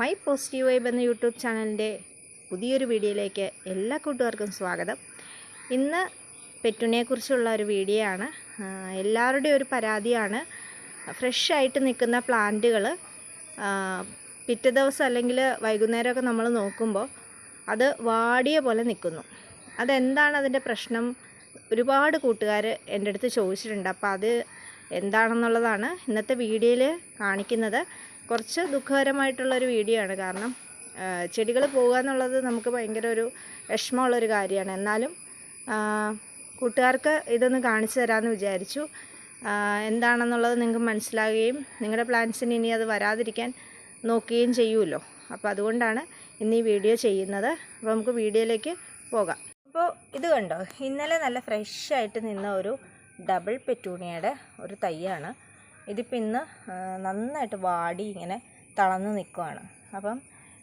My positive vibe എന്ന YouTube ചാനലിന്റെ പുതിയൊരു വീഡിയോയിലേക്ക് എല്ലാ കൂട്ടുകാർക്കും സ്വാഗതം. ഇന്ന് പെറ്റുണിയെക്കുറിച്ചുള്ള ഒരു വീഡിയോ ആണ്. എല്ലാവരുടെയും ഒരു പരാതിയാണ്. ഫ്രഷ് ആയിട്ട് നിൽക്കുന്ന പ്ലാന്റുകൾ പിറ്റേ ദിവസം അല്ലെങ്കിൽ വൈകുന്നേരമൊക്കെ നമ്മൾ നോക്കുമ്പോൾ അത് വാടിയ പോലെ നിൽക്കുന്നു. അതെന്താണ് അതിന്റെ പ്രശ്നം? ഒരുപാട് കൂട്ടുകാർ എന്റെ അടുത്ത് ചോദിച്ചിട്ടുണ്ട്. അപ്പോൾ അത് എന്താണെന്നുള്ളതാണ് ഇന്നത്തെ വീഡിയോയിൽ കാണിക്കുന്നത്. കുറച്ച് ദുഃഖകരമായിട്ടുള്ളൊരു വീഡിയോ ആണ്. കാരണം ചെടികൾ പോകുക എന്നുള്ളത് നമുക്ക് ഭയങ്കര ഒരു വിഷമമുള്ളൊരു കാര്യമാണ്. എന്നാലും കൂട്ടുകാർക്ക് ഇതൊന്ന് കാണിച്ചു തരാമെന്ന് വിചാരിച്ചു. എന്താണെന്നുള്ളത് നിങ്ങൾക്ക് മനസ്സിലാകുകയും നിങ്ങളുടെ പ്ലാൻസിന് ഇനി അത് വരാതിരിക്കാൻ നോക്കുകയും ചെയ്യുമല്ലോ. അപ്പോൾ അതുകൊണ്ടാണ് ഇന്ന് ഈ വീഡിയോ ചെയ്യുന്നത്. അപ്പോൾ നമുക്ക് വീഡിയോയിലേക്ക് പോകാം. അപ്പോൾ ഇത് കണ്ടോ? ഇന്നലെ നല്ല ഫ്രഷ് ആയിട്ട് നിന്ന ഒരു ഡബിൾ പെറ്റൂണിയയുടെ ഒരു തൈയാണ്. ഇതിപ്പോൾ ഇന്ന് നന്നായിട്ട് വാടി ഇങ്ങനെ തളർന്ന് നിൽക്കുകയാണ് അപ്പം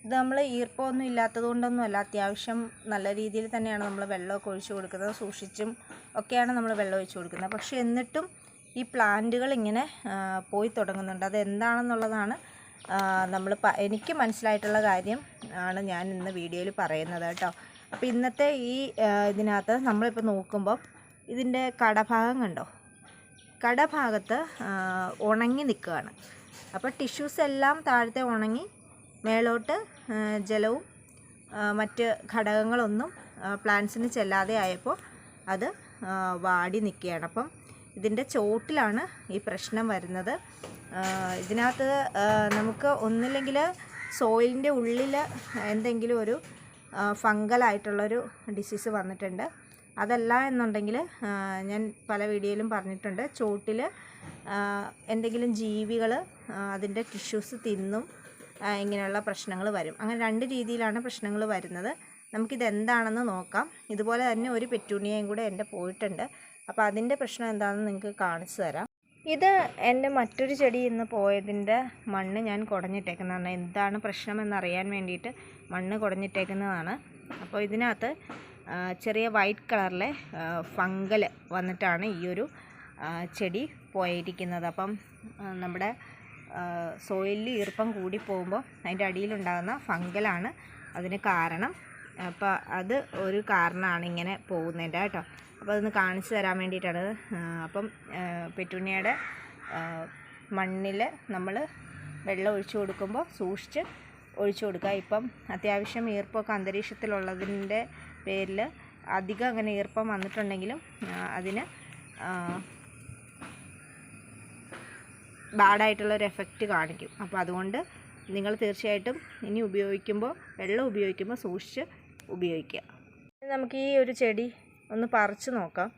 ഇത് നമ്മൾ ഈർപ്പമൊന്നും ഇല്ലാത്തത് കൊണ്ടൊന്നുമല്ല അത്യാവശ്യം നല്ല രീതിയിൽ തന്നെയാണ് നമ്മൾ വെള്ളമൊക്കെ ഒഴിച്ചു കൊടുക്കുന്നത്. സൂക്ഷിച്ചും ഒക്കെയാണ് നമ്മൾ വെള്ളം ഒഴിച്ചു കൊടുക്കുന്നത്. പക്ഷേ എന്നിട്ടും ഈ പ്ലാന്റുകൾ ഇങ്ങനെ പോയി തുടങ്ങുന്നുണ്ട്. അത് എന്താണെന്നുള്ളതാണ് നമ്മൾ എനിക്ക് മനസ്സിലായിട്ടുള്ള കാര്യം ആണ് ഞാൻ ഇന്ന് വീഡിയോയിൽ പറയുന്നത് കേട്ടോ. അപ്പോൾ ഇന്നത്തെ ഈ ഇതിനകത്ത് നമ്മളിപ്പോൾ നോക്കുമ്പോൾ ഇതിന്റെ കടഭാഗം കണ്ടോ? കടഭാഗത്ത് ഉണങ്ങി നിൽക്കുകയാണ്. അപ്പോൾ ടിഷ്യൂസ് എല്ലാം താഴത്തെ ഉണങ്ങി മേലോട്ട് ജലവും മറ്റ് ഘടകങ്ങളൊന്നും പ്ലാന്റ്സിന് ചെല്ലാതെ ആയപ്പോൾ അത് വാടി നിൽക്കുകയാണ്. അപ്പം ഇതിന്റെ ചോട്ടിലാണ് ഈ പ്രശ്നം വരുന്നത്. ഇതിനകത്ത് നമുക്ക് ഒന്നില്ലെങ്കിൽ സോയിലിന്റെ ഉള്ളിൽ എന്തെങ്കിലും ഒരു ഫംഗലായിട്ടുള്ളൊരു ഡിസീസ് വന്നിട്ടുണ്ട്. അതല്ല എന്നുണ്ടെങ്കിൽ ഞാൻ പല വീഡിയോയിലും പറഞ്ഞിട്ടുണ്ട്. ചോട്ടിൽ എന്തെങ്കിലും ജീവികൾ അതിന്റെ ടിഷ്യൂസ് തിന്നും ഇങ്ങനെയുള്ള പ്രശ്നങ്ങൾ വരും. അങ്ങനെ രണ്ട് രീതിയിലാണ് പ്രശ്നങ്ങൾ വരുന്നത്. നമുക്കിത് എന്താണെന്ന് നോക്കാം. ഇതുപോലെ തന്നെ ഒരു പെറ്റൂണിയയും കൂടെ എന്റെ പോയിട്ടുണ്ട്. അപ്പോൾ അതിന്റെ പ്രശ്നം എന്താണെന്ന് നിങ്ങൾക്ക് കാണിച്ചു തരാം. ഇത് എന്റെ മറ്റൊരു ചെടി ഇന്ന് പോയതിന്റെ മണ്ണ് ഞാൻ കുടഞ്ഞിട്ടേക്കുന്നതാണ്. എന്താണ് പ്രശ്നം എന്നറിയാൻ വേണ്ടിയിട്ട് മണ്ണ് കുടഞ്ഞിട്ടേക്കുന്നതാണ്. അപ്പോൾ ഇതിനകത്ത് ചെറിയ വൈറ്റ് കളറിലെ ഫംഗൽ വന്നിട്ടാണ് ഈ ഒരു ചെടി പോയിരിക്കുന്നത്. അപ്പം നമ്മുടെ സോയിലിൽ ഈർപ്പം കൂടി പോകുമ്പോൾ അതിന്റെ അടിയിലുണ്ടാകുന്ന ഫംഗലാണ് അതിന് കാരണം. അപ്പോൾ അത് ഒരു കാരണമാണ് ഇങ്ങനെ പോകുന്നതിന്റെ കേട്ടോ. അപ്പോൾ അതൊന്ന് കാണിച്ചു തരാൻ വേണ്ടിയിട്ടാണ് അപ്പം പെറ്റൂണിയയുടെ മണ്ണിൽ നമ്മൾ വെള്ളം ഒഴിച്ചു കൊടുക്കുമ്പോൾ സൂക്ഷിച്ച് ഒഴിച്ചു കൊടുക്കുക. ഇപ്പം അത്യാവശ്യം ഈർപ്പമൊക്കെ അന്തരീക്ഷത്തിലുള്ളതിന്റെ പേരിൽ അധികം അങ്ങനെ ഈർപ്പം വന്നിട്ടുണ്ടെങ്കിലും അതിന് ബാഡായിട്ടുള്ളൊരു എഫക്റ്റ് കാണിക്കും. അപ്പോൾ അതുകൊണ്ട് നിങ്ങൾ തീർച്ചയായിട്ടും ഇനി ഉപയോഗിക്കുമ്പോൾ വെള്ളം ഉപയോഗിക്കുമ്പോൾ സൂക്ഷിച്ച് ഉപയോഗിക്കുക. നമുക്ക് ഈ ഒരു ചെടി ഒന്ന് പറിച്ചു നോക്കാം.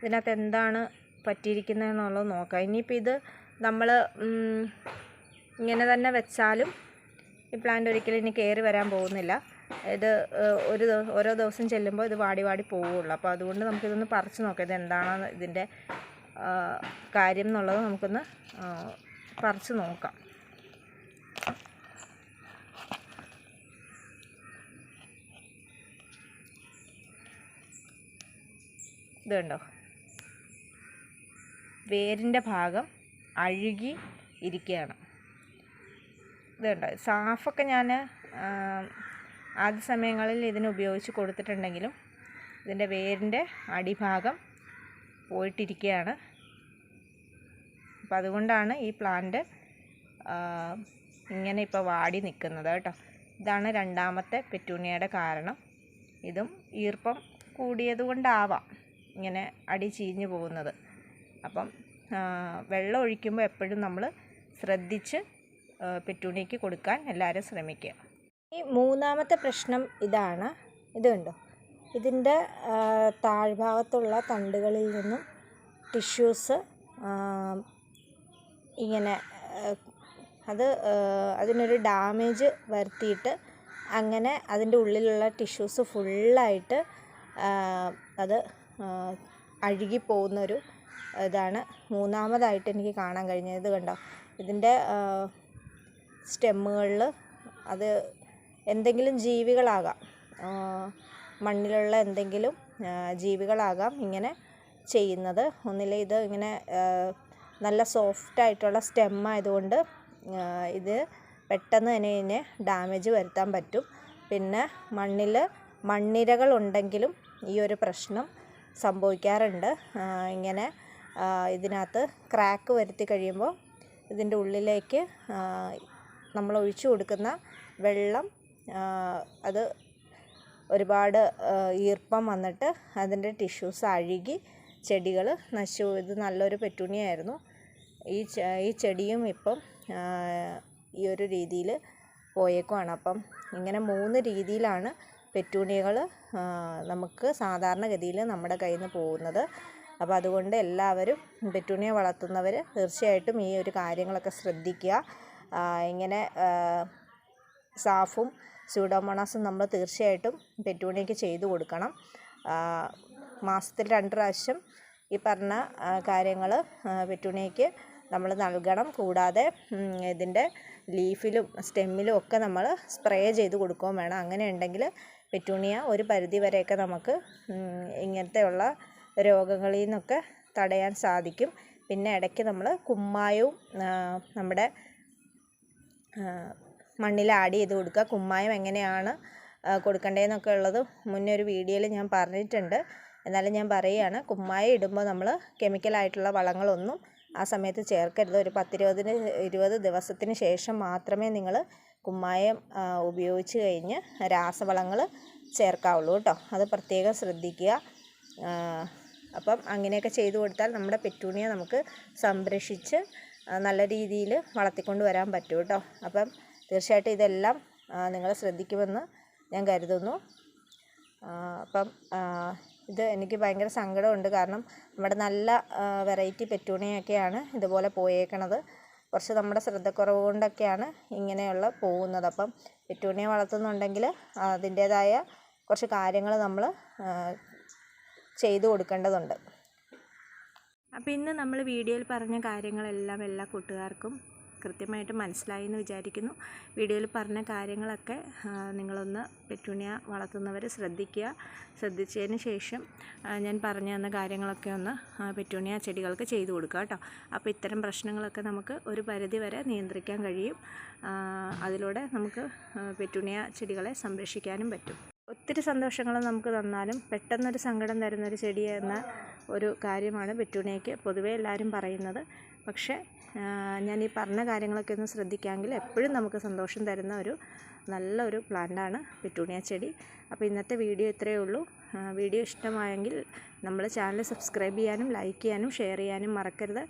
ഇതിനകത്ത് എന്താണ് പറ്റിയിരിക്കുന്നതെന്നുള്ളത് നോക്കാം. ഇനിയിപ്പോൾ ഇത് നമ്മൾ ഇങ്ങനെ തന്നെ വെച്ചാലും ഈ പ്ലാന്റ് ഒരിക്കലും ഇനി കയറി വരാൻ പോകുന്നില്ല. ഇത് ഒരു ഓരോ ദിവസം ചെല്ലുമ്പോൾ ഇത് വാടി വാടി പോവുള്ളൂ. അപ്പോൾ അതുകൊണ്ട് നമുക്കിതൊന്ന് പറിച്ച് നോക്കാം. ഇത് എന്താണെന്ന് ഇതിന്റെ കാര്യം എന്നുള്ളത് നമുക്കൊന്ന് പറിച്ച് നോക്കാം. ഇത് കണ്ടോ? വേരിന്റെ ഭാഗം അഴുകി ഇരിക്കുകയാണ്. ഇത് കണ്ടോ? സാഫൊക്കെ ഞാൻ ആദ്യ സമയങ്ങളിൽ ഇതിന് ഉപയോഗിച്ച് കൊടുത്തിട്ടുണ്ടെങ്കിലും ഇതിന്റെ വേരിന്റെ അടിഭാഗം പോയിട്ടിരിക്കുകയാണ്. അപ്പം അതുകൊണ്ടാണ് ഈ പ്ലാന്റ് ഇങ്ങനെ ഇപ്പോൾ വാടി നിൽക്കുന്നത് കേട്ടോ. ഇതാണ് രണ്ടാമത്തെ പെറ്റൂണിയയുടെ കാരണം. ഇതും ഈർപ്പം കൂടിയത് കൊണ്ടാവാം ഇങ്ങനെ അടി ചീഞ്ഞു പോകുന്നത്. അപ്പം വെള്ളം ഒഴിക്കുമ്പോൾ എപ്പോഴും നമ്മൾ ശ്രദ്ധിച്ച് പെറ്റൂണിയയ്ക്ക് കൊടുക്കാൻ എല്ലാവരും ശ്രമിക്കുക. ഈ മൂന്നാമത്തെ പ്രശ്നം ഇതാണ്. ഇത് കണ്ടോ? ഇതിന്റെ താഴ്ഭാഗത്തുള്ള തണ്ടുകളിൽ നിന്നും ടിഷ്യൂസ് ഇങ്ങനെ അത് അതിനൊരു ഡാമേജ് വരുത്തിയിട്ട് അങ്ങനെ അതിന്റെ ഉള്ളിലുള്ള ടിഷ്യൂസ് ഫുള്ളായിട്ട് അത് അഴുകി അഴുകിപ്പോകുന്നൊരു ഇതാണ് മൂന്നാമതായിട്ട് എനിക്ക് കാണാൻ കഴിഞ്ഞത്. ഇത് കണ്ടോ? ഇതിന്റെ സ്റ്റെമ്മുകളിൽ അത് എന്തെങ്കിലും ജീവികളാകാം. മണ്ണിലുള്ള എന്തെങ്കിലും ജീവികളാകാം ഇങ്ങനെ ചെയ്യുന്നത്. ഒന്നിലെ ഇത് ഇങ്ങനെ നല്ല സോഫ്റ്റ് ആയിട്ടുള്ള സ്റ്റെം ആയതുകൊണ്ട് ഇത് പെട്ടെന്ന് തന്നെ ഇതിന് ഡാമേജ് വരുത്താൻ പറ്റും. പിന്നെ മണ്ണിൽ മണ്ണിരകൾ ഉണ്ടെങ്കിലും ഈ ഒരു പ്രശ്നം സംഭവിക്കാറുണ്ട്. ഇങ്ങനെ ഇതിനകത്ത് ക്രാക്ക് വരുത്തി കഴിയുമ്പോൾ ഇതിന്റെ ഉള്ളിലേക്ക് നമ്മൾ ഒഴിച്ചു കൊടുക്കുന്ന വെള്ളം അത് ഒരുപാട് ഈർപ്പം വന്നിട്ട് അതിന്റെ ടിഷ്യൂസ് അഴുകി ചെടികൾ നശിച്ചു. ഇത് നല്ലൊരു പെറ്റൂണിയായിരുന്നു. ഈ ഈ ചെടിയും ഇപ്പം ഈ ഒരു രീതിയിൽ പോയേക്കുവാണ്. അപ്പം ഇങ്ങനെ മൂന്ന് രീതിയിലാണ് പെറ്റൂണിയകൾ നമുക്ക് സാധാരണഗതിയിൽ നമ്മുടെ കയ്യിൽ നിന്ന് പോകുന്നത്. അപ്പോൾ അതുകൊണ്ട് എല്ലാവരും പെറ്റൂണിയ വളർത്തുന്നവർ തീർച്ചയായിട്ടും ഈ ഒരു കാര്യങ്ങളൊക്കെ ശ്രദ്ധിക്കുക. ഇങ്ങനെ സാഫും സ്യൂഡോമോണാസും നമ്മൾ തീർച്ചയായിട്ടും പെറ്റൂണിയയ്ക്ക് ചെയ്തു കൊടുക്കണം. മാസത്തിൽ രണ്ട് പ്രാവശ്യം ഈ പറഞ്ഞ കാര്യങ്ങൾ പെറ്റൂണിയയ്ക്ക് നമ്മൾ നൽകണം. കൂടാതെ ഇതിന്റെ ലീഫിലും സ്റ്റെമ്മിലും ഒക്കെ നമ്മൾ സ്പ്രേ ചെയ്ത് കൊടുക്കുകയും വേണം. അങ്ങനെ ഉണ്ടെങ്കിൽ പെറ്റൂണിയ ഒരു പരിധി വരെയൊക്കെ നമുക്ക് ഇങ്ങനത്തെയുള്ള രോഗങ്ങളിൽ നിന്നൊക്കെ തടയാൻ സാധിക്കും. പിന്നെ ഇടയ്ക്ക് നമ്മൾ കുമ്മായവും നമ്മുടെ മണ്ണിൽ ആഡ് ചെയ്ത് കൊടുക്കുക. കുമ്മായം എങ്ങനെയാണ് കൊടുക്കേണ്ടതെന്നൊക്കെ ഉള്ളത് മുന്നേ ഒരു വീഡിയോയിൽ ഞാൻ പറഞ്ഞിട്ടുണ്ട്. എന്നാലും ഞാൻ പറയുകയാണ് കുമ്മായം ഇടുമ്പോൾ നമ്മൾ കെമിക്കലായിട്ടുള്ള വളങ്ങളൊന്നും ആ സമയത്ത് ചേർക്കരുത്. ഒരു പത്തിരുപതിന് ഇരുപത് ദിവസത്തിന് ശേഷം മാത്രമേ നിങ്ങൾ കുമ്മായം ഉപയോഗിച്ച് കഴിഞ്ഞ് രാസവളങ്ങൾ ചേർക്കാവുള്ളൂ കേട്ടോ. അത് പ്രത്യേകം ശ്രദ്ധിക്കുക. അപ്പം അങ്ങനെയൊക്കെ ചെയ്തു കൊടുത്താൽ നമ്മുടെ പെറ്റൂണിയ നമുക്ക് സംരക്ഷിച്ച് നല്ല രീതിയിൽ വളർത്തിക്കൊണ്ട് വരാൻ പറ്റും കേട്ടോ. അപ്പം തീർച്ചയായിട്ടും ഇതെല്ലാം നിങ്ങൾ ശ്രദ്ധിക്കുമെന്ന് ഞാൻ കരുതുന്നു. അപ്പം ഇത് എനിക്ക് ഭയങ്കര സങ്കടമുണ്ട്. കാരണം നമ്മുടെ നല്ല വെറൈറ്റി പെറ്റൂണിയൊക്കെയാണ് ഇതുപോലെ പോയേക്കണത്. കുറച്ച് നമ്മുടെ ശ്രദ്ധക്കുറവ് കൊണ്ടൊക്കെയാണ് ഇങ്ങനെയുള്ള പോകുന്നത്. അപ്പം പെറ്റൂണിയെ വളർത്തുന്നുണ്ടെങ്കിൽ അതിന്റേതായ കുറച്ച് കാര്യങ്ങൾ നമ്മൾ ചെയ്തു കൊടുക്കേണ്ടതുണ്ട്. അപ്പോൾ ഇന്ന് നമ്മൾ വീഡിയോയിൽ പറഞ്ഞ കാര്യങ്ങളെല്ലാം എല്ലാ കൂട്ടുകാർക്കും കൃത്യമായിട്ട് മനസ്സിലായി എന്ന് വിചാരിക്കുന്നു. വീഡിയോയിൽ പറഞ്ഞ കാര്യങ്ങളൊക്കെ നിങ്ങളൊന്ന് പെറ്റൂണിയ വളർത്തുന്നവർ ശ്രദ്ധിക്കുക. ശ്രദ്ധിച്ചതിന് ശേഷം ഞാൻ പറഞ്ഞു തന്ന കാര്യങ്ങളൊക്കെ ഒന്ന് പെറ്റൂണിയ ചെടികൾക്ക് ചെയ്തു കൊടുക്കുക കേട്ടോ. അപ്പോൾ ഇത്തരം പ്രശ്നങ്ങളൊക്കെ നമുക്ക് ഒരു പരിധി വരെ നിയന്ത്രിക്കാൻ കഴിയും. അതിലൂടെ നമുക്ക് പെറ്റൂണിയ ചെടികളെ സംരക്ഷിക്കാനും പറ്റും. ഒത്തിരി സന്തോഷങ്ങൾ നമുക്ക് തന്നാലും പെട്ടെന്നൊരു സങ്കടം തരുന്നൊരു ചെടി എന്ന ഒരു കാര്യമാണ് പെറ്റൂണിയയ്ക്ക് പൊതുവേ എല്ലാവരും പറയുന്നത്. പക്ഷേ ഞാൻ ഈ പറഞ്ഞ കാര്യങ്ങളൊക്കെ ഒന്ന് ശ്രദ്ധിക്കാമെങ്കിൽ എപ്പോഴും നമുക്ക് സന്തോഷം തരുന്ന ഒരു നല്ലൊരു പ്ലാന്റാണ് പെറ്റൂണിയ ചെടി. അപ്പോൾ ഇന്നത്തെ വീഡിയോ ഇത്രയേ ഉള്ളൂ. വീഡിയോ ഇഷ്ടമായെങ്കിൽ നമ്മൾ ചാനൽ സബ്സ്ക്രൈബ് ചെയ്യാനും ലൈക്ക് ചെയ്യാനും ഷെയർ ചെയ്യാനും മറക്കരുത്.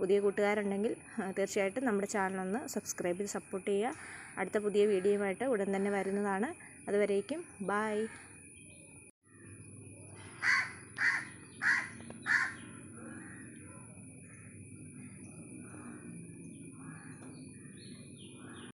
പുതിയ കൂട്ടുകാരുണ്ടെങ്കിൽ തീർച്ചയായിട്ടും നമ്മുടെ ചാനലൊന്ന് സബ്സ്ക്രൈബ് ചെയ്ത് സപ്പോർട്ട് ചെയ്യുക. അടുത്ത പുതിയ വീഡിയോയുമായിട്ട് ഉടൻ തന്നെ വരുന്നതാണ്. അതുവരേക്കും ബായ്